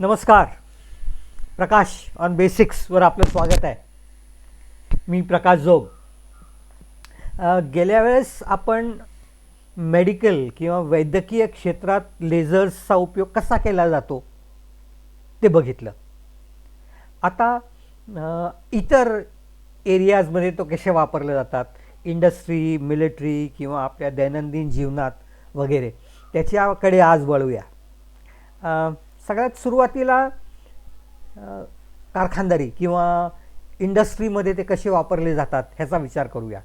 नमस्कार. प्रकाश ऑन बेसिक्सवर आपलं स्वागत आहे. मी प्रकाश जोग. गेल्या वेळेस आपण मेडिकल किंवा वैद्यकीय क्षेत्रात लेझर्सचा उपयोग कसा केला जातो ते बघितलं. आता इतर एरियाजमध्ये तो कसे वापरले जातात इंडस्ट्री मिलिटरी किंवा आपल्या दैनंदिन जीवनात वगैरे त्याच्याकडे आज वळूया. सगळ्यात सुरुवातीला कारखानदारी किंवा इंडस्ट्रीमध्ये ते कसे वापरले जातात ह्याचा विचार करूया.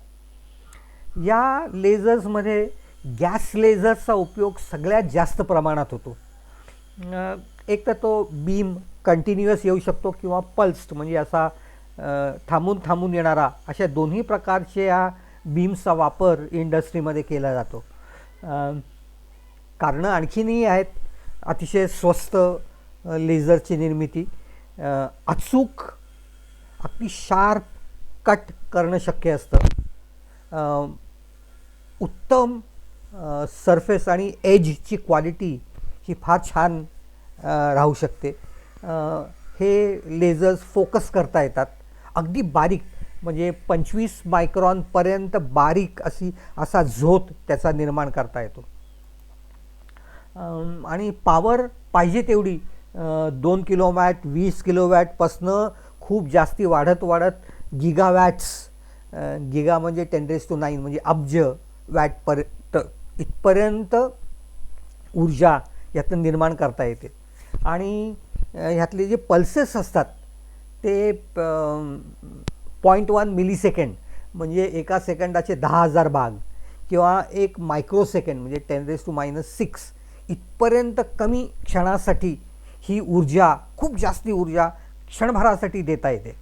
या लेझर्समध्ये गॅस लेझर्सचा उपयोग सगळ्यात जास्त प्रमाणात होतो. एक तर तो बीम कंटिन्युअस येऊ शकतो किंवा पल्स्ड म्हणजे असा थांबून थांबून येणारा अशा दोन्ही प्रकारच्या बीम्सचा वापर इंडस्ट्रीमध्ये केला जातो. कारणं आणखीनही आहेत. अतिशय स्वस्त लेझरची निर्मिती. अचूक अगदी शार्प कट करणं शक्य असतं. उत्तम सरफेस आणि एजची क्वालिटी ही फार छान राहू शकते. हे लेझर्स फोकस करता येतात. अगदी बारीक म्हणजे पंचवीस मायक्रॉनपर्यंत बारीक अशी असा झोत त्याचा निर्माण करता येतो. आणि पावर पाहिजे तेवढी. दोन किलो वॅट वीस किलो वॅटपासनं खूप जास्ती वाढत वाढत गिगा वॅट्स गिगा म्हणजे टेन टू नाईन म्हणजे अब्ज वॅटपर्यंत इथपर्यंत ऊर्जा यातून निर्माण करता येते. आणि ह्यातले जे पल्सेस असतात ते पॉईंट वन मिली सेकंड म्हणजे एका सेकंडाचे दहा हजार भाग किंवा एक मायक्रो सेकंड म्हणजे ten raise to minus six इथपर्यंत कमी क्षणासाठी ही ऊर्जा खूप जास्ती ऊर्जा क्षणभरासाठी देता येते.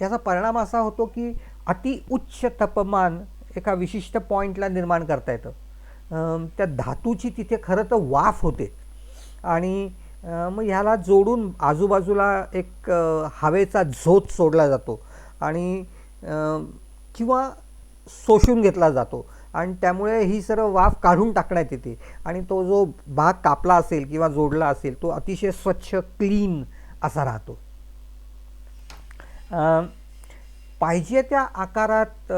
याचा परिणाम असा होतो की अति उच्च तापमान एका विशिष्ट पॉईंटला निर्माण करता येतं. त्या धातूची तिथे खरं तर वाफ होते. आणि मग ह्याला जोडून आजूबाजूला एक हवेचा झोत सोडला जातो. आणि किंवा शोषून घेतला जातो. आणि त्यामुळे ही सर्व वाफ काढून टाकण्यात येते. आणि तो जो भाग कापला असेल किंवा जोडला असेल तो अतिशय स्वच्छ क्लीन असा राहतो. पाहिजे त्या आकारात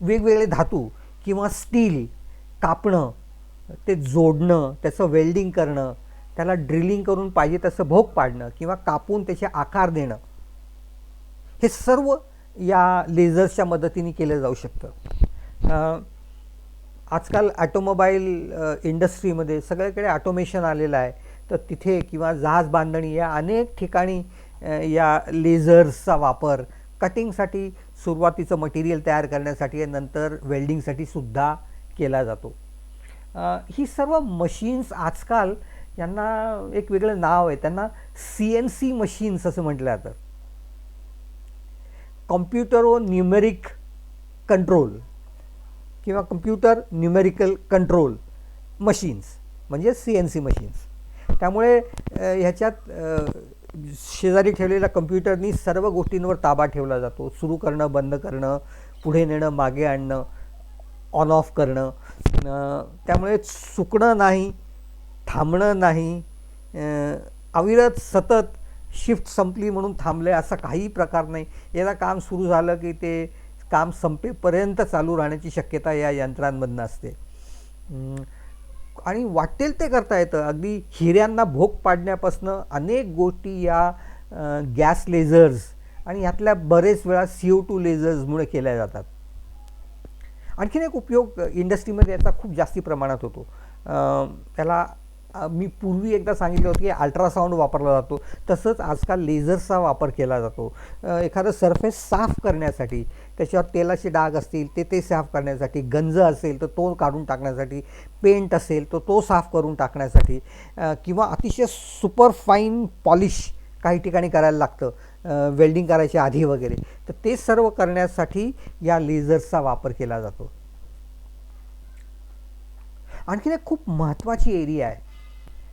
वेगवेगळे धातू किंवा स्टील कापणं ते जोडणं त्याचं वेल्डिंग करणं त्याला ड्रिलिंग करून पाहिजे तसं भोग पाडणं किंवा कापून त्याचे आकार देणं हे सर्व या लेझर्सच्या मदतीने केलं जाऊ शकतं. आजकाल ॲटोमोबाईल इंडस्ट्रीमध्ये सगळ्याकडे ॲटोमेशन आलेलं आहे. तर तिथे किंवा जहाज बांधणी या अनेक ठिकाणी या लेझर्सचा वापर कटिंगसाठी सुरुवातीचं मटेरियल तयार करण्यासाठी नंतर वेल्डिंगसाठी सुद्धा केला जातो. ही सर्व मशीन्स आजकाल यांना एक वेगळं नाव आहे. त्यांना सी एन सी मशीन्स असं म्हटलं जातं. कॉम्प्युटर व न्यूमेरिक कंट्रोल. किंवा कम्प्युटर न्यूमेरिकल कंट्रोल मशीन्स म्हणजे सी एन सी मशीन्स त्यामुळे ह्याच्यात शेजारी ठेवलेल्या कम्प्युटरनी सर्व गोष्टींवर ताबा ठेवला जातो. सुरू करणं बंद करणं पुढे नेणं मागे आणणं ऑन ऑफ करणं. त्यामुळे चुकणं नाही थांबणं नाही अविरत सतत शिफ्ट संपली म्हणून थांबले असा काही प्रकार नाही. एकदा काम सुरू झालं की ते काम संपेपर्यंत चालू राहण्याची शक्यता या यंत्रांमधनं असते. आणि वाटेल ते करता येतं. अगदी हिऱ्यांना भोग पाडण्यापासनं अनेक गोष्टी या गॅस लेझर्स आणि यातल्या बरेच वेळा सी ओ टू लेझर्समुळे केल्या जातात. आणखीन एक उपयोग इंडस्ट्रीमध्ये याचा खूप जास्ती प्रमाणात होतो. त्याला मी पूर्वी एकदा सांगितलं होतं की अल्ट्रासाऊंड वापरला जातो. तसंच आजकाल लेझर्सचा वापर केला जातो. एखादं सरफेस साफ करण्यासाठी त्याच्यावर तेलाचे डाग असतील ते ते साफ करण्यासाठी गंज असेल तर तो काढून टाकण्यासाठी पेंट असेल तर तो साफ करून टाकण्यासाठी किंवा अतिशय सुपर फाईन पॉलिश काही ठिकाणी करायला लागतं वेल्डिंग करायच्या आधी वगैरे. तर ते सर्व करण्यासाठी या लेझर्सचा वापर केला जातो. आणखीन एक खूप महत्त्वाची एरिया आहे.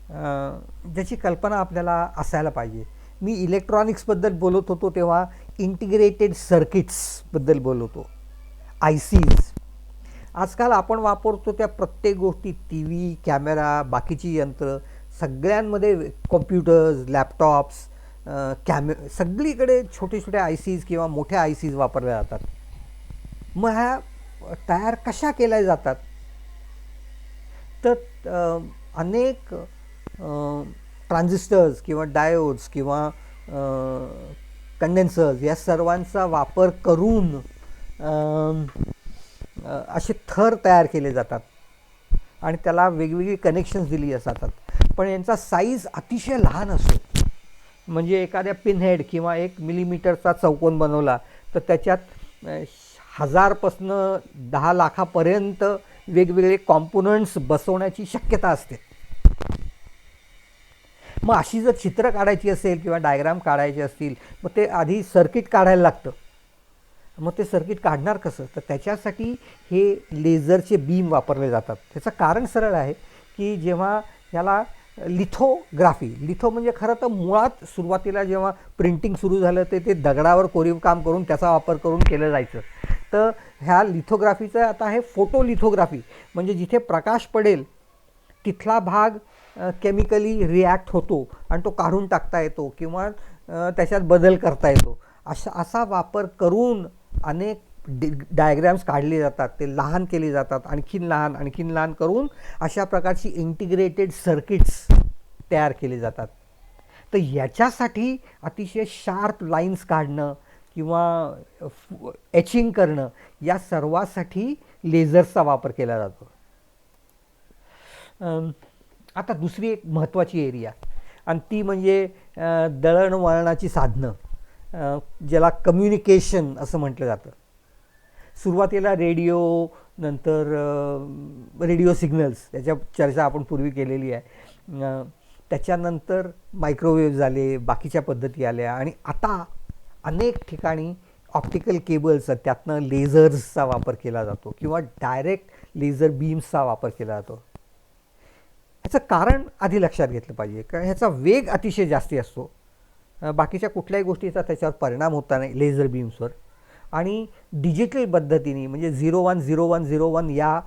ज्याची कल्पना आपल्याला असायला पाहिजे. मी इलेक्ट्रॉनिक्सबद्दल बोलत होतो तेव्हा इंटिग्रेटेड सर्किट्सबद्दल बोलत होतो. आय सीज आजकाल आपण वापरतो त्या प्रत्येक गोष्टी टी व्ही कॅमेरा बाकीची यंत्र सगळ्यांमध्ये कॉम्प्युटर्स लॅपटॉप्स कॅमे सगळीकडे छोटे छोटे आय सीज किंवा मोठ्या आय सीज वापरल्या जातात. मग ह्या तयार कशा केल्या जातात? तर अनेक ट्रान्झिस्टर्स किंवा डायोड्स किंवा कंडेन्सर्स या सर्वांचा वापर करून असे थर तयार केले जातात. आणि त्याला वेगवेगळी कनेक्शन्स दिली जातात. पण यांचा साईज अतिशय लहान असतो. म्हणजे एखाद्या पिनहेड किंवा एक मिलीमीटरचा चौकोन बनवला तर त्याच्यात हजारपासनं दहा लाखापर्यंत वेगवेगळे कॉम्पोनंट्स बसवण्याची शक्यता असते. मग अशी जर चित्र काढायची असेल किंवा डायग्राम काढायचे असतील मग ते आधी सर्किट काढायला लागतं. मग ते सर्किट काढणार कसं? तर त्याच्यासाठी हे लेझरचे बीम वापरले जातात. त्याचं कारण सरळ आहे की जेव्हा याला लिथोग्राफी लिथो म्हणजे खरं तर मुळात सुरुवातीला जेव्हा प्रिंटिंग सुरू झालं ते ते दगडावर कोरीव काम करून त्याचा वापर करून केलं जायचं. तर ह्या लिथोग्राफीचं आता आहे फोटो लिथोग्राफी म्हणजे जिथे प्रकाश पडेल तिथला भाग केमिकली रिॲक्ट होतो आणि तो काढून टाकता येतो किंवा त्याच्यात बदल करता येतो. अशा असा वापर करून अनेक डि डायग्रॅम्स काढले जातात. ते लहान केले जातात. आणखीन लहान आणखीन लहान करून अशा प्रकारची इंटिग्रेटेड सर्किट्स तयार केली जातात. तर याच्यासाठी अतिशय शार्प लाईन्स काढणं किंवा एचिंग करणं या सर्वासाठी लेझर्सचा वापर केला जातो. आता दुसरी एक महत्त्वाची एरिया. आणि ती म्हणजे दळणवळणाची साधनं ज्याला कम्युनिकेशन असं म्हटलं जातं. सुरुवातीला रेडिओ नंतर रेडिओ सिग्नल्स याच्या चर्चा आपण पूर्वी केलेली आहे. त्याच्यानंतर मायक्रोवेव्ह झाले बाकीच्या पद्धती आल्या. आणि आता अनेक ठिकाणी ऑप्टिकल केबल्स त्यातनं लेझर्सचा वापर केला जातो किंवा डायरेक्ट लेझर बीम्सचा वापर केला जातो. ह्याचं कारण आधी लक्षात घेतलं पाहिजे. कारण ह्याचा वेग अतिशय जास्ती असतो. बाकीच्या कुठल्याही गोष्टीचा त्याच्यावर परिणाम होता नाही लेझर बीम्सवर आणि डिजिटल पद्धतीने म्हणजे zero one zero one zero one या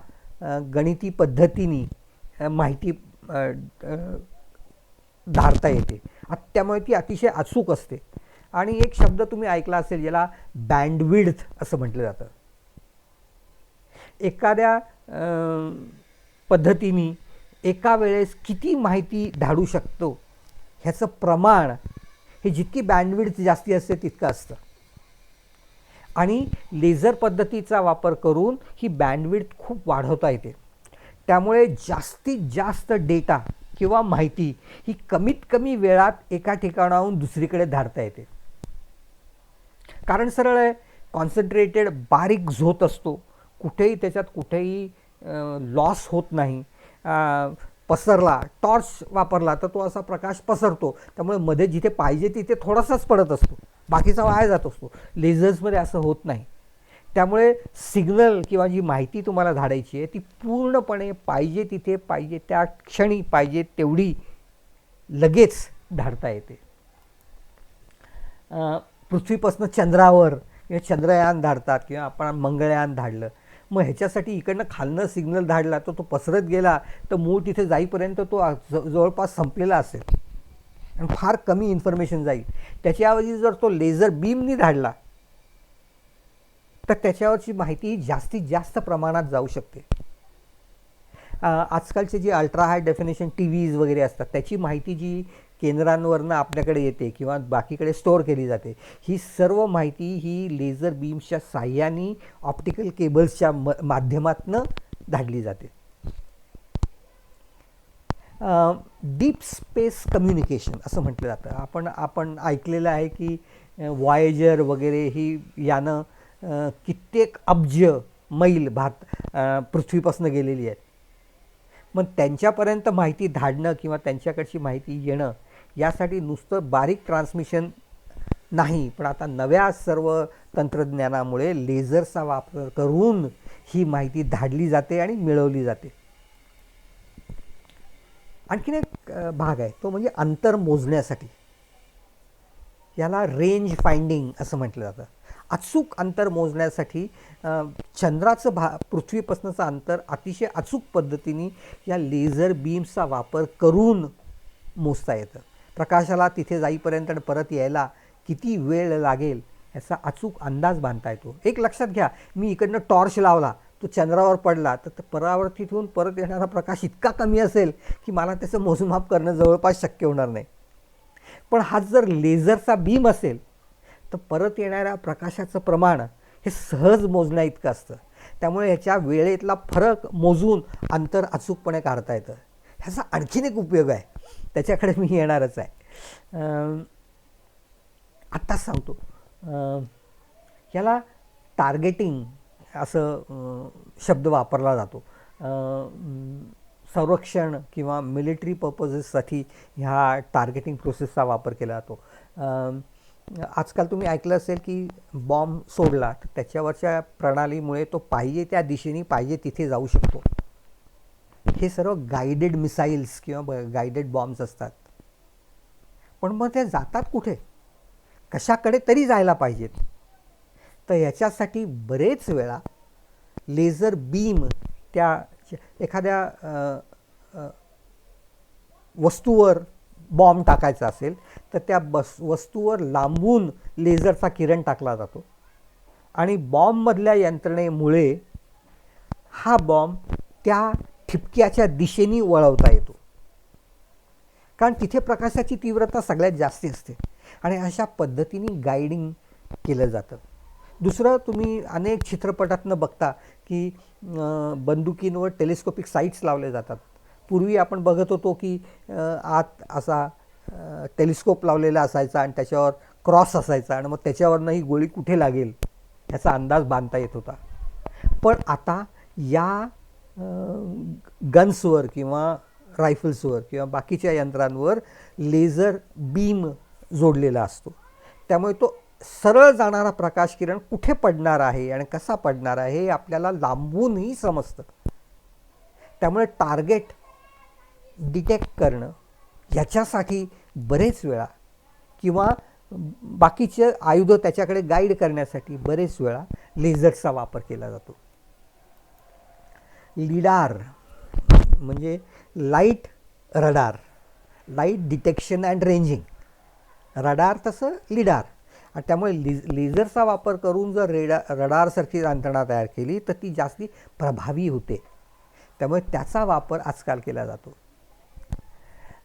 गणिती पद्धतीने माहिती धारता येते. त्यामुळे ती अतिशय अचूक असते. आणि एक शब्द तुम्ही ऐकला असेल ज्याला बँडविड्थ असं म्हटलं जातं. एखाद्या पद्धतीने एका वेळेस किती माहिती धाडू शकतो? ह्याचं प्रमाण हे जितकी बँडविड्थ जास्ती असते तितकं असतं. आणि लेझर पद्धतीचा वापर करून ही बँडविड्थ खूप वाढवता येते. त्यामुळे जास्तीत जास्त डेटा किंवा माहिती ही कमीत कमी वेळात एका ठिकाणाहून दुसरीकडे धाडता येते. कारण सरळ आहे कॉन्सन्ट्रेटेड बारीक झोत असतो. कुठेही त्याच्यात कुठेही लॉस होत नाही. पसरला टॉर्च वापरला तर तो असा प्रकाश पसरतो. त्यामुळे मध्ये जिथे पाहिजे तिथे थोडासाच पडत असतो. बाकीचा वाया जात असतो. लेझर्समध्ये असं होत नाही. त्यामुळे सिग्नल किंवा जी माहिती तुम्हाला धाडायची आहे ती पूर्णपणे पाहिजे तिथे पाहिजे त्या क्षणी पाहिजे तेवढी लगेच धाडता येते. पृथ्वीपासून चंद्रावर किंवा चंद्रयान धाडतात किंवा आपण मंगळयान धाडलं मग ह्याच्यासाठी इकडनं खालनं सिग्नल धाडला तर तो पसरत गेला तर मूळ तिथे जाईपर्यंत तो ज- जवळपास संपलेला असेल. आणि फार कमी इन्फॉर्मेशन जाईल. त्याच्याऐवजी जर तो लेझर बीमनी धाडला तर त्याच्यावरची माहिती ही जास्तीत जास्त प्रमाणात जाऊ शकते. आजकालचे जे अल्ट्रा हाय डेफिनेशन टी व्हीज वगैरे असतात त्याची माहिती जी केंद्रांवरनं आपल्याकडे येते किंवा बाकीकडे स्टोअर केली जाते. ही सर्व माहिती ही लेझर बीम्सच्या साह्याने ऑप्टिकल केबल्सच्या म माध्यमातनं धाडली जाते. डीप स्पेस कम्युनिकेशन असं म्हटलं जातं. आपण आपण ऐकलेलं आहे की वायेजर वगैरे ही यानं कित्येक अब्ज मैल भात पृथ्वीपासून गेलेली आहेत. मग त्यांच्यापर्यंत माहिती धाडणं किंवा त्यांच्याकडची माहिती येणं यासाठी नुसतं बारीक ट्रान्समिशन नाही. पण आता नव्या सर्व तंत्रज्ञानामुळे लेझरचा वापर करून ही माहिती धाडली जाते आणि मिळवली जाते. आणखीन एक भाग आहे. तो म्हणजे अंतर मोजण्यासाठी. याला रेंज फाइंडिंग असं म्हटलं जातं. अचूक अंतर मोजण्यासाठी चंद्राचं भा पृथ्वीपासूनचं अंतर अतिशय अचूक पद्धतीने या लेझर बीम्सचा वापर करून मोजता येतं. प्रकाशाला तिथे जाईपर्यंत आणि परत यायला किती वेळ लागेल याचा अचूक अंदाज बांधता येतो. एक लक्षात घ्या मी इकडनं टॉर्च लावला तो चंद्रावर पडला तर ते परावर्तितून परत येणारा प्रकाश इतका कमी असेल की मला त्याचं मोजमाप करणं जवळपास शक्य होणार नाही. पण हा जर लेझरचा बीम असेल तर परत येणाऱ्या प्रकाशाचं प्रमाण हे सहज मोजण्या इतकं असतं. त्यामुळे ह्याच्या वेळेतला फरक मोजून अंतर अचूकपणे काढता येतं. ह्याचा आणखीन एक उपयोग आहे. त्याच्याकडे मी येणारच आहे. आत्ताच सांगतो. याला टार्गेटिंग असं शब्द वापरला जातो. संरक्षण किंवा मिलिटरी पर्पजेससाठी ह्या टार्गेटिंग प्रोसेसचा वापर केला जातो. आजकाल तुम्ही ऐकलं असेल की बॉम्ब सोडला त्याच्यावरच्या प्रणालीमुळे तो पाहिजे त्या दिशेने पाहिजे तिथे जाऊ शकतो. हे सर्व गायडेड मिसाईल्स किंवा गायडेड बॉम्ब्स असतात. पण मग ते जातात कुठे? कशाकडे तरी जायला पाहिजेत. तर याच्यासाठी बरेच वेळा लेझर बीम त्या एखाद्या वस्तूवर बॉम्ब टाकायचा असेल तर त्या बस वस्तूवर लांबून लेझरचा किरण टाकला जातो. आणि बॉम्बमधल्या यंत्रणेमुळे हा बॉम्ब त्या ठिपक्याच्या दिशेने वळवता येतो. कारण तिथे प्रकाशाची तीव्रता सगळ्यात जास्ती असते. आणि अशा पद्धतीने गायडिंग केलं जातं. दुसरं तुम्ही अनेक चित्रपटातनं बघता की बंदुकींवर टेलिस्कोपिक साईट्स लावले जातात. पूर्वी आपण बघत होतो की आत असा टेलिस्कोप लावलेला असायचा आणि त्याच्यावर क्रॉस असायचा आणि मग त्याच्यावरनं ही गोळी कुठे लागेल याचा अंदाज बांधता येत होता. पण आता या गन्सवर किंवा रायफल्सवर किंवा बाकीच्या यंत्रांवर लेझर बीम जोडलेला असतो. त्यामुळे तो सरळ जाणारा प्रकाश किरण कुठे पडणार आहे आणि कसा पडणार आहे हे आपल्याला लांबूनही समजतं. त्यामुळे टार्गेट डिटेक्ट करणं याच्यासाठी बरेच वेळा किंवा बाकीचे आयुध त्याच्याकडे गाईड करण्यासाठी बरेच वेळा लेझरचा वापर केला जातो. लिडार म्हणजे light radar light detection and ranging. Radar तसं लिडार. आणि त्यामुळे लिज लेझरचा वापर करून जर रेडा रडारसारखी यंत्रणा तयार केली तर ती जास्ती प्रभावी होते. त्यामुळे त्याचा वापर आजकाल केला जातो.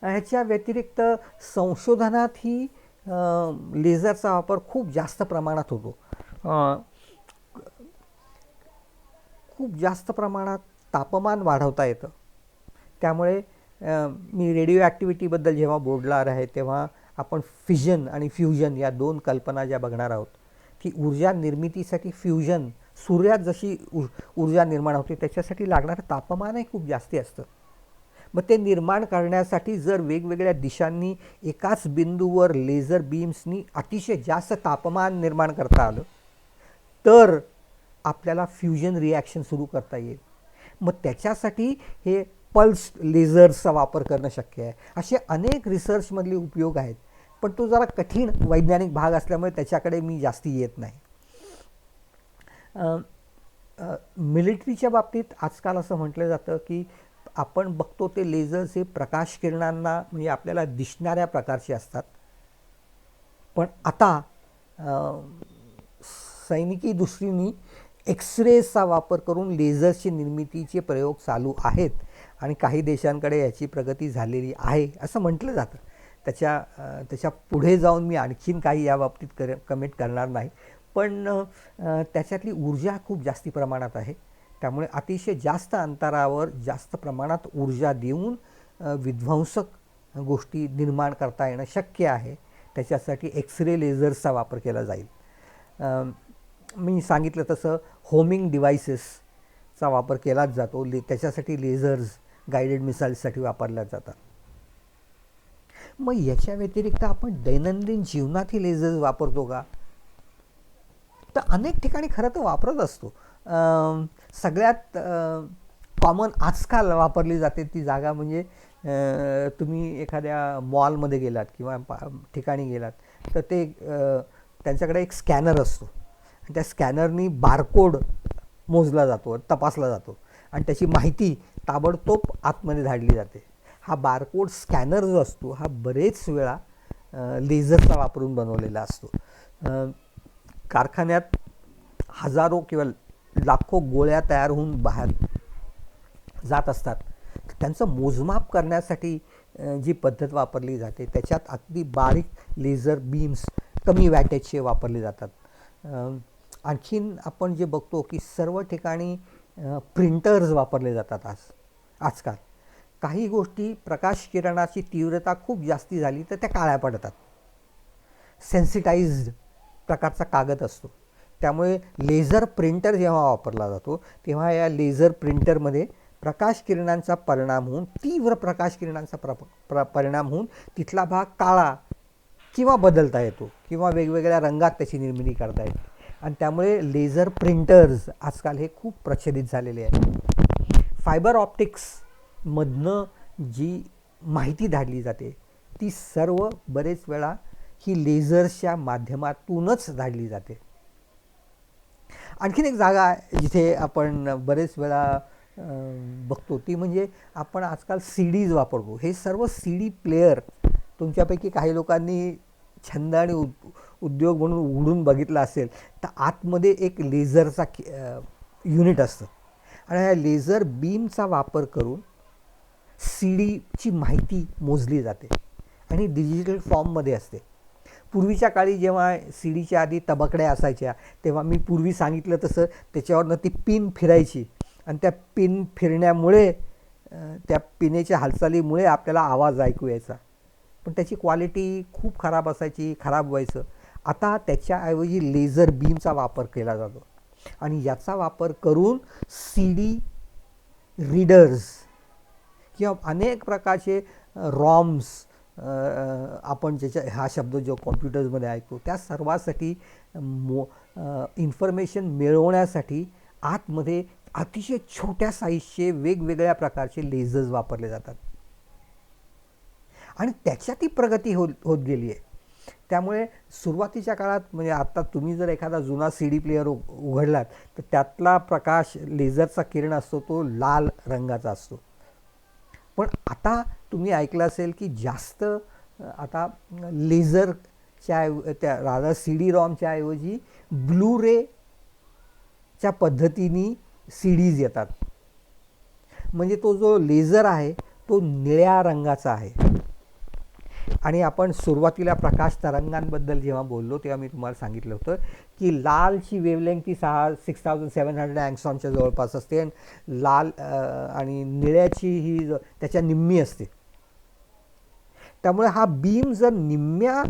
ह्याच्या व्यतिरिक्त संशोधनातही लेझरचा वापर खूप जास्त प्रमाणात होतो. खूप जास्त प्रमाणात तापमान वाढवता येतं. त्यामुळे मी रेडिओ ॲक्टिव्हिटीबद्दल जेव्हा बोलणार आहे तेव्हा आपण फिजन आणि फ्युजन या दोन कल्पना ज्या बघणार आहोत की ऊर्जा निर्मितीसाठी फ्युजन सूर्यात जशी ऊर्जा निर्माण होते त्याच्यासाठी लागणारं तापमानही खूप जास्ती असतं. मग ते निर्माण करण्यासाठी जर वेगवेगळ्या दिशांनी एकाच बिंदूवर लेझर बीम्सनी अतिशय जास्त तापमान निर्माण करता आलं तर आपल्याला फ्युजन रिॲक्शन सुरू करता येईल. मग त्याच्यासाठी हे पल्स लेझर्सचा वापर करणं शक्य आहे. असे अनेक रिसर्चमधले उपयोग आहेत. पण तो जरा कठीण वैज्ञानिक भाग असल्यामुळे त्याच्याकडे मी जास्ती येत नाही. मिलिटरीच्या बाबतीत आजकाल असं म्हटलं जातं की आपण बघतो ते लेझर्स हे प्रकाश किरणांना म्हणजे आपल्याला दिसणाऱ्या प्रकारचे असतात. पण आता सैनिकी दृष्टीने एक्सरेचा वापर करून लेझर्सची निर्मितीचे प्रयोग चालू आहेत आणि काही देशांकडे याची प्रगती झालेली आहे असं म्हटलं जातं. त्याच्या त्याच्या पुढे जाऊन मी आणखीन काही या बाबतीत कर कमेंट करणार नाही. पण त्याच्यातली ऊर्जा खूप जास्ती प्रमाणात आहे. त्यामुळे अतिशय जास्त अंतरावर जास्त प्रमाणात ऊर्जा देऊन विध्वंसक गोष्टी निर्माण करता येणं शक्य आहे. त्याच्यासाठी एक्स रे लेझर्सचा वापर केला जाईल. मी सांगितलं तसं होमिंग डिव्हायसेसचा वापर केलाच जातो. ले त्याच्यासाठी लेझर्स गायडेड मिसाईल्ससाठी वापरल्या जातात. मग याच्या व्यतिरिक्त आपण दैनंदिन जीवनातही लेझर्स वापरतो का? तर अनेक ठिकाणी खरं तर वापरत असतो. सगळ्यात कॉमन आजकाल वापरली जाते ती जागा म्हणजे तुम्ही एखाद्या मॉलमध्ये गेलात किंवा पा ठिकाणी गेलात तर ते त्यांच्याकडे एक स्कॅनर असतो. त्या स्कॅनरनी बारकोड मोजला जातो तपासला जातो. आणि त्याची माहिती ताबडतोब आतमध्ये धाडली जाते. हा बारकोड स्कॅनर जो असतो हा बरेच वेळा लेझरचा वापरून बनवलेला असतो. कारखान्यात हजारो किंवा लाखो गोळ्या तयार होऊन बाहेर जात असतात. त्यांचं मोजमाप करण्यासाठी जी पद्धत वापरली जाते त्याच्यात अगदी बारीक लेझर बीम्स कमी वॅटेजचे वापरले जातात. आणखीन आपण जे बघतो की सर्व ठिकाणी प्रिंटर्स वापरले जातात आज आजकाल. काही गोष्टी प्रकाश किरणाची तीव्रता खूप जास्ती झाली तर त्या काळ्या पडतात. सेन्सिटाईज्ड प्रकारचा कागद असतो. त्यामुळे लेझर प्रिंटर जेव्हा वापरला जातो तेव्हा या लेझर प्रिंटरमध्ये प्रकाश किरणांचा परिणाम होऊन तीव्र प्रकाश किरणांचा प्र प्र परिणाम होऊन तिथला भाग काळा किंवा बदलता येतो किंवा वेगवेगळ्या रंगात त्याची निर्मिती करता येते. आणि त्यामुळे लेझर प्रिंटर्स आजकाल हे खूप प्रचलित झालेले आहेत. फायबर ऑप्टिक्समधनं जी माहिती धाडली जाते ती सर्व बरेच वेळा ही लेझर्सच्या माध्यमातूनच धाडली जाते. आणखीन एक जागा आहे जिथे आपण बरेच वेळा बघतो ती म्हणजे आपण आजकाल सी डीज वापरतो. हे सर्व सी डी प्लेयर तुमच्यापैकी काही लोकांनी छंद आणि उद्योग म्हणून उघडून बघितला असेल तर आतमध्ये एक लेझरचा युनिट असतं. आणि ह्या लेझर बीमचा वापर करून सी डीची माहिती मोजली जाते आणि डिजिटल फॉर्ममध्ये असते. पूर्वीच्या काळी जेव्हा सी डीच्या आधी तबकड्या असायच्या तेव्हा मी पूर्वी सांगितलं तसं त्याच्यावरनं ती पिन फिरायची. आणि त्या पिन फिरण्यामुळे त्या पिनेच्या हालचालीमुळे आपल्याला आवाज ऐकू यायचा. पण त्याची क्वालिटी खूप खराब असायची खराब व्हायचं. आता त्याच्याऐवजी लेझर बीमचा वापर केला जातो. आणि याचा वापर करून सी डी रीडर्स किंवा अनेक प्रकारचे रॉम्स आपण ज्याच्या हा शब्द जो कॉम्प्युटर्समध्ये ऐकतो त्या सर्वासाठी मो इन्फॉर्मेशन मिळवण्यासाठी आतमध्ये अतिशय छोट्या साईजचे वेगवेगळ्या प्रकारचे लेझर्स वापरले जातात. आणि त्याच्यातही प्रगती होत होत गेली आहे त्यामुळे सुरुवातीच्या काळात म्हणजे आत्ता तुम्ही जर एखादा जुना सी डी प्लेअर उघडलात तर त्यातला प्रकाश लेझरचा किरण असतो तो लाल रंगाचा असतो. पण आता तुम्ही ऐकलं असेल की जास्त आता लेझरच्या ऐव- त्या राधा सी डी रॉमच्या ऐवजी ब्लू रेच्या पद्धतीने सी डीज येतात. म्हणजे तो जो लेझर आहे तो निळ्या रंगाचा आहे. आणि आपण सुरुवातीला प्रकाश तरंगांबद्दल जेव्हा बोललो तेव्हा मी तुम्हाला सांगितलं होतं की लालची वेवलेंग ती सहा सिक्स थाउजंड सेवन हंड्रेड अँगसॉनच्या जवळपास असते आणि लाल आणि निळ्याची ही त्याच्या निम्मी असते. त्यामुळे हा बीम जर निम्म्या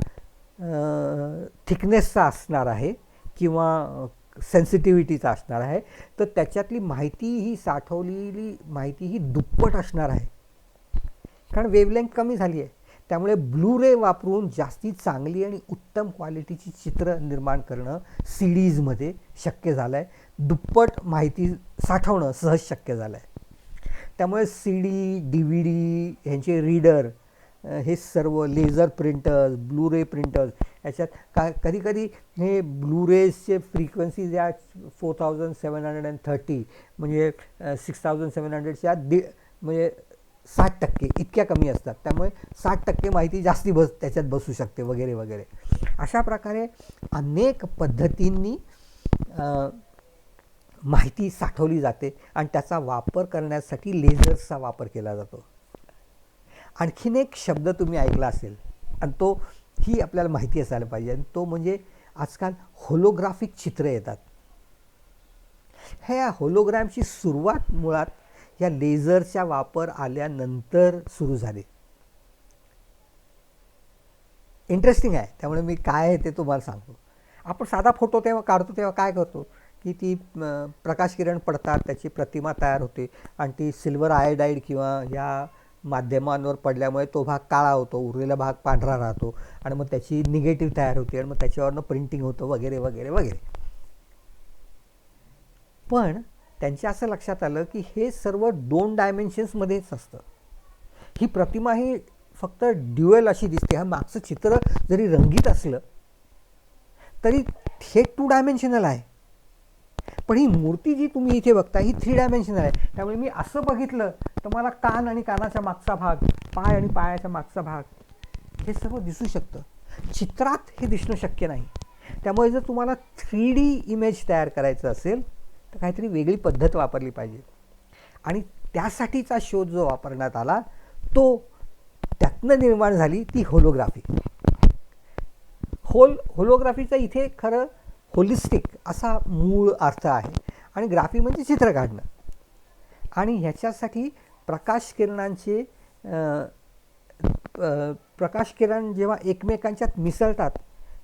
थिकनेसचा असणार आहे किंवा सेन्सिटिव्हिटीचा असणार आहे तर त्याच्यातली माहिती ही साठवलेली माहिती ही दुप्पट असणार आहे. कारण वेवलेंथ कमी झाली आहे. त्यामुळे ब्लू रे वापरून जास्ती चांगली आणि उत्तम क्वालिटीची चित्र निर्माण करणं सी डीजमध्ये शक्य झालं आहे दुप्पट माहिती साठवणं सहज शक्य झालं आहे त्यामुळे C D D V D ह्यांचे रीडर हे सर्व laser printers blue ray printers याच्यात का कधी कधी हे ब्लू रेजचे फ्रिक्वेन्सीज या four thousand seven hundred and thirty म्हणजे सिक्स थाउजंड सेवन हंड्रेडच्या दि म्हणजे साठ टक्के इतक्या कमी असतात. त्यामुळे साठ टक्के माहिती जास्ती बस त्याच्यात बसू शकते वगैरे वगैरे. अशा प्रकारे अनेक पद्धतींनी माहिती साठवली जाते आणि त्याचा वापर करण्यासाठी लेझर्सचा वापर केला जातो. आणखीन एक शब्द तुम्ही ऐकला असेल आणि तो ही आपल्याला माहिती असायला पाहिजे आणि तो म्हणजे आजकाल होलोग्राफिक चित्र येतात. ह्या होलोग्रामची सुरुवात मुळात या लेझरचा वापर आल्यानंतर सुरू झाले. इंटरेस्टिंग आहे. त्यामुळे मी काय आहे ते तुम्हाला सांगतो. आपण साधा फोटो तेव्हा काढतो तेव्हा काय करतो? की ती प्रकाशकिरण प्रकाश किरण पडतात त्याची प्रतिमा तयार होते आणि ती सिल्वर आयोडाईड किंवा या माध्यमांवर पडल्यामुळे तो भाग काळा होतो उरलेला भाग पांढरा राहतो आणि मग त्याची निगेटिव्ह तयार होते आणि मग त्याच्यावरनं प्रिंटिंग होतं वगैरे वगैरे वगैरे. पण त्यांच्या असं लक्षात आलं की हे सर्व दोन डायमेन्शन्समध्येच असतं. ही प्रतिमा ही फक्त ड्युएल अशी दिसते. हा मागचं चित्र जरी रंगीत असलं तरी हे टू डायमेन्शनल आहे. पण ही मूर्ती जी तुम्ही इथे बघता ही थ्री डायमेन्शनल आहे. त्यामुळे मी असं बघितलं तर मला कान आणि कानाच्या मागचा भाग पाय आणि पायाच्या मागचा भाग हे सर्व दिसू शकतं. चित्रात हे दिसणं शक्य नाही. त्यामुळे जर तुम्हाला थ्री डी इमेज तयार करायचं असेल तर काहीतरी वेगळी पद्धत वापरली पाहिजे. आणि त्यासाठीचा शोध जो वापरण्यात आला तो त्यातनं निर्माण झाली ती होलोग्राफी होल होलोग्राफीचा इथे खरं होलिस्टिक असा मूळ अर्थ आहे. आणि ग्राफी म्हणजे चित्र काढणं. आणि ह्याच्यासाठी प्रकाश किरणांचे प्रकाश किरण जेव्हा एकमेकांच्यात मिसळतात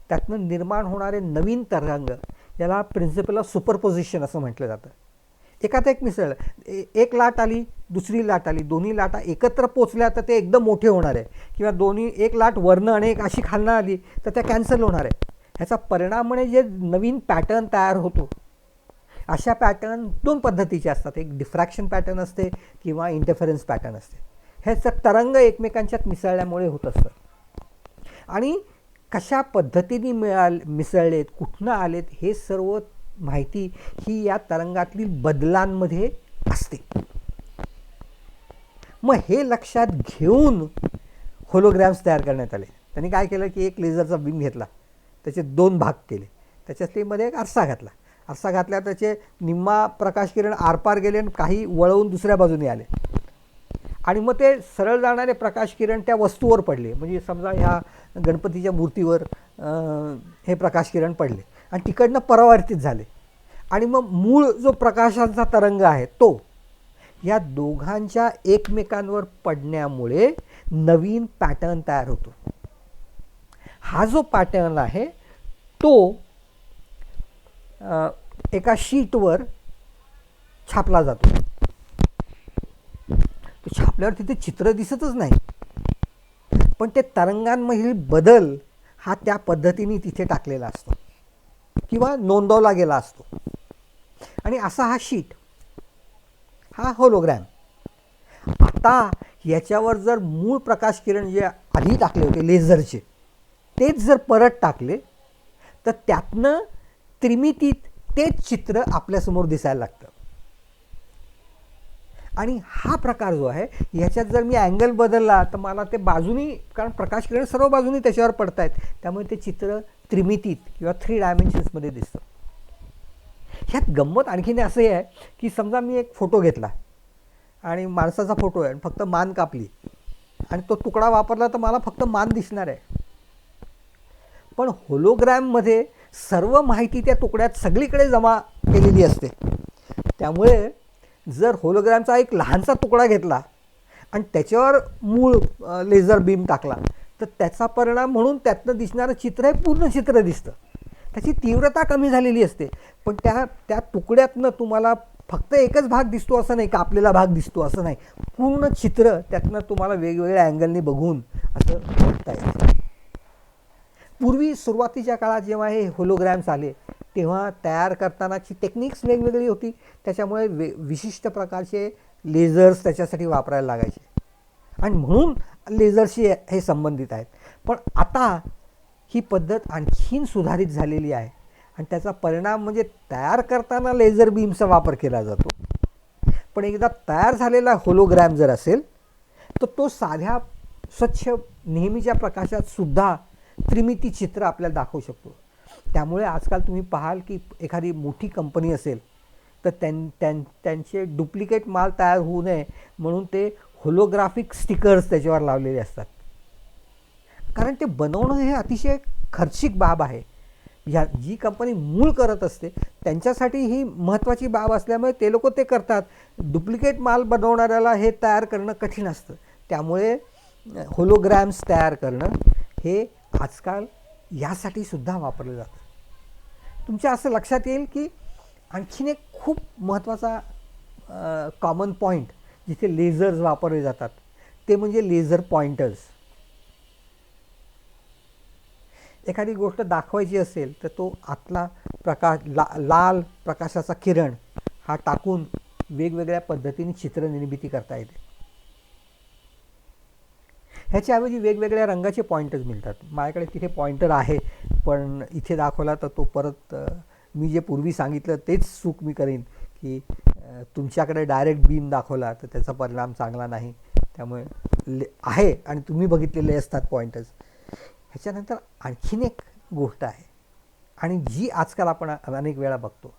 त्यातनं निर्माण होणारे नवीन तरंग याला प्रिन्सिपल ऑफ सुपरपोजिशन असं म्हटलं जातं. एकात एक मिसळ ए- एक लाट आली दुसरी लाट आली दोन्ही लाटा एकत्र पोचल्या तर ते एकदम मोठे होणार आहे. किंवा दोन्ही एक लाट वरनं आणि एक अशी खालनं आली तर त्या कॅन्सल होणार आहे. ह्याचा परिणाम म्हणजे जे नवीन पॅटर्न तयार होतो अशा पॅटर्न दोन पद्धतीचे असतात. एक डिफ्रॅक्शन पॅटर्न असते किंवा इंटरफरन्स पॅटर्न असते. ह्याचं तरंग एकमेकांच्यात मिसळल्यामुळे होत असतं. आणि कशा पद्धतीने मिळाल मिसळलेत कुठनं आलेत हे सर्व माहिती ही या तरंगातील बदलांमध्ये असते. मग हे लक्षात घेऊन होलोग्रॅम्स तयार करण्यात आले. त्यांनी काय केलं की एक लेझरचा बीम घेतला. त्याचे दोन भाग केले. त्याच्यातमध्ये एक आरसा घातला. आरसा घातल्या त्याचे निम्मा प्रकाश किरण आरपार गेले आणि काही वळवून दुसऱ्या बाजूने आले. आणि मग ते सरळ जाणारे प्रकाश किरण त्या वस्तूवर पडले. म्हणजे समजा ह्या गणपतीच्या मूर्तीवर हे प्रकाश किरण पडले आणि तिकडनं परावर्तित झाले. आणि मग मूळ जो प्रकाशांचा तरंग आहे तो या दोघांच्या एकमेकांवर पडण्यामुळे नवीन पॅटर्न तयार होतो. हा जो पॅटर्न आहे तो एका शीटवर छापला जातो. छापल्यावर तिथे चित्र दिसतच नाही. पण ते तरंगांमधील बदल हा त्या पद्धतीने तिथे टाकलेला असतो. किंवा नोंदवला गेला असतो. आणि असा हा शीट हा होलोग्रॅम आता याच्यावर जर मूळ प्रकाश किरण जे आधी टाकले होते लेझरचे तेच जर परत टाकले तर त्यातनं त्रिमितीत तेच चित्र आपल्यासमोर दिसायला लागतं. आणि हा प्रकार जो आहे ह्याच्यात जर मी अँगल बदलला तर मला ते बाजूनी कारण प्रकाश किरण सर्व बाजूनी त्याच्यावर पडत आहेत त्यामुळे ते चित्र त्रिमितीत किंवा थ्री डायमेन्शन्समध्ये दिसतं. ह्यात गंमत आणखीन असंही आहे की समजा मी एक फोटो घेतला. आणि माणसाचा फोटो आहे आणि फक्त मान कापली. आणि तो तुकडा वापरला तर मला फक्त मान दिसणार आहे. पण होलोग्रॅममध्ये सर्व माहिती त्या तुकड्यात सगळीकडे जमा केलेली असते. त्यामुळे जर होलोग्रामचा एक लहानसा तुकडा घेतला आणि त्याच्यावर मूळ लेझर बीम टाकला तर त्याचा परिणाम म्हणून त्यातनं दिसणारं चित्र हे पूर्ण चित्र दिसतं. त्याची तीव्रता कमी झालेली असते. पण त्या त्या तुकड्यातनं तुम्हाला फक्त एकच भाग दिसतो असं नाही का आपल्याला भाग दिसतो असं नाही. पूर्ण चित्र त्यातनं तुम्हाला वेगवेगळ्या अँगलनी बघून असं बघता येतं. पूर्वी सुरुवातीच्या काळात जेव्हा हे होलोग्रॅम्स आले तेव्हा तयार करतानाची टेक्निक्स वेगवेगळी होती. त्याच्यामुळे वे विशिष्ट प्रकारचे लेझर्स त्याच्यासाठी वापरायला लागायचे. आणि म्हणून लेझरशी हे संबंधित आहेत. पण आता ही पद्धत आणखीन सुधारित झालेली आहे. आणि त्याचा परिणाम म्हणजे तयार करताना लेझर बीमचा वापर केला जातो. पण एकदा तयार झालेला होलोग्रॅम जर असेल तर तो साध्या स्वच्छ नेहमीच्या प्रकाशात सुद्धा त्रिमिती चित्र आपल्याला दाखवू शकतो. त्यामुळे आजकाल तुम्ही पाहाल की एखादी मोठी कंपनी असेल तर त्यां त्यां त्यांचे डुप्लिकेट माल तयार होऊ नये म्हणून ते होलोग्राफिक स्टिकर्स त्याच्यावर लावलेले असतात. कारण ते बनवणं हे अतिशय खर्चिक बाब आहे. ह्या जी कंपनी मूळ करत असते त्यांच्यासाठी ही महत्त्वाची बाब असल्यामुळे ते लोक ते करतात. डुप्लिकेट माल बनवणाऱ्याला हे तयार करणं कठीण असतं. त्यामुळे होलोग्रॅम्स तयार करणं हे आजकाल यासाठी सुद्धा वापरलं जातं. तुमच्या असं लक्षात येईल की आणखीन एक खूप महत्त्वाचा कॉमन पॉईंट जिथे लेझर्स वापरले जातात ते म्हणजे लेझर पॉइंटर्स एखादी गोष्ट दाखवायची असेल तर तो आतला प्रकाश ला लाल प्रकाशाचा किरण हा टाकून वेगवेगळ्या पद्धतीने चित्र निर्मिती करता येते. ह्याच्याऐवजी वेगवेगळ्या रंगाचे पॉइंटर्स मिळतात. माझ्याकडे तिथे पॉइंटर आहे पण इथे दाखवला तर तो परत मी जे पूर्वी सांगितलं तेच चूक मी करेन की तुमच्याकडे डायरेक्ट बीम दाखवला तर त्याचा परिणाम चांगला नाही. त्यामुळे ले आहे आणि तुम्ही बघितलेले असतात पॉईंटर्स ह्याच्यानंतर आणखीन एक गोष्ट आहे. आणि जी आजकाल आपण अनेक वेळा बघतो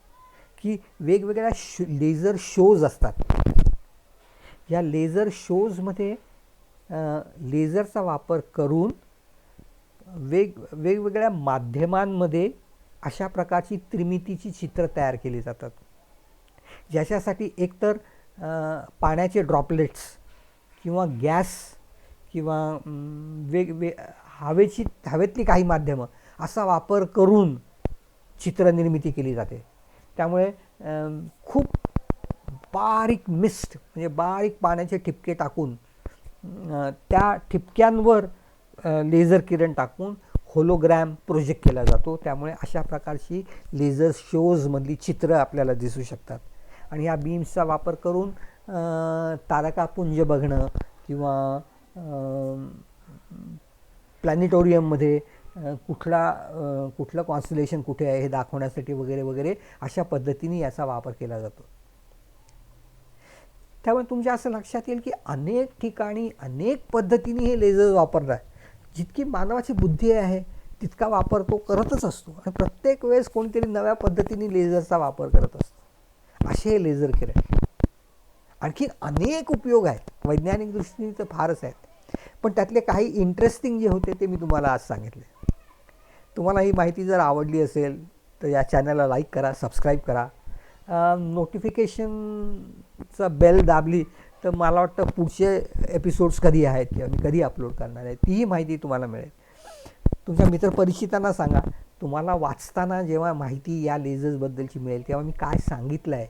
की वेगवेगळ्या शो लेझर शोज असतात. या लेझर शोजमध्ये लेझरचा वापर करून वेग वेगवेगळ्या माध्यमांमध्ये अशा प्रकारची त्रिमितीची चित्र तयार केली जातात. ज्याच्यासाठी एकतर पाण्याचे ड्रॉपलेट्स किंवा गॅस किंवा वेग वे हवेची हवेतली काही माध्यमं असा वापर करून चित्रनिर्मिती केली जाते. त्यामुळे खूप बारीक मिस्ट म्हणजे बारीक पाण्याचे ठिपके टाकून त्या ठिपक्यांवर लेझर किरण टाकून होलोग्रॅम प्रोजेक्ट केला जातो. त्यामुळे अशा प्रकारची लेझर शोजमधली चित्रं आपल्याला दिसू शकतात. आणि या बीम्सचा वापर करून तारकापुंज बघणं किंवा प्लॅनेटोरियममध्ये कुठला कुठलं कॉन्स्टलेशन कुठे आहे हे दाखवण्यासाठी वगैरे वगैरे अशा पद्धतीने याचा वापर केला जातो. त्यामुळे तुमच्या असं लक्षात येईल की अनेक ठिकाणी अनेक पद्धतीने हे लेझर वापरतात जितकी मानवाची बुद्धी आहे तितका वापर तो करतच असतो. आणि प्रत्येक वेळेस कोणतरी नव्या पद्धतीने लेझरचा वापर करत असतो. असे हे लेझर किरण आणखी अनेक उपयोग आहेत. वैज्ञानिक दृष्टीने तर फारच आहेत. पण त्यातले काही इंटरेस्टिंग जे होते ते मी तुम्हाला आज सांगितले. तुम्हाला ही माहिती जर आवडली असेल तर या चॅनलला लाईक करा सबस्क्राईब करा. नोटिफिकेशन चा बेल दाबली तर मला वाटतं पुढचे एपिसोड्स कधी आहेत किंवा मी कधी अपलोड करणार आहे तीही माहिती तुम्हाला मिळेल. तुमच्या मित्रपरिचितांना सांगा. तुम्हाला वाचताना जेव्हा माहिती या लेझर्सबद्दलची मिळेल तेव्हा मी काय सांगितलं आहे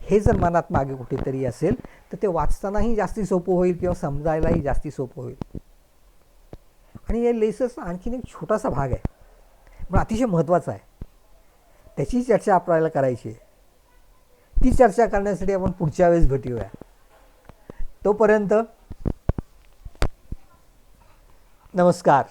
हे जर मनात मागे कुठेतरी असेल तर ते वाचतानाही जास्ती सोपं होईल किंवा समजायलाही जास्ती सोपं होईल. आणि या लेसर्सचा आणखीन एक छोटासा भाग आहे. पण अतिशय महत्त्वाचा आहे. त्याची चर्चा आपल्याला करायची आहे. ती चर्चा करण्यासाठी आपण पुढच्या वेळेस भेटूया. तोपर्यंत नमस्कार.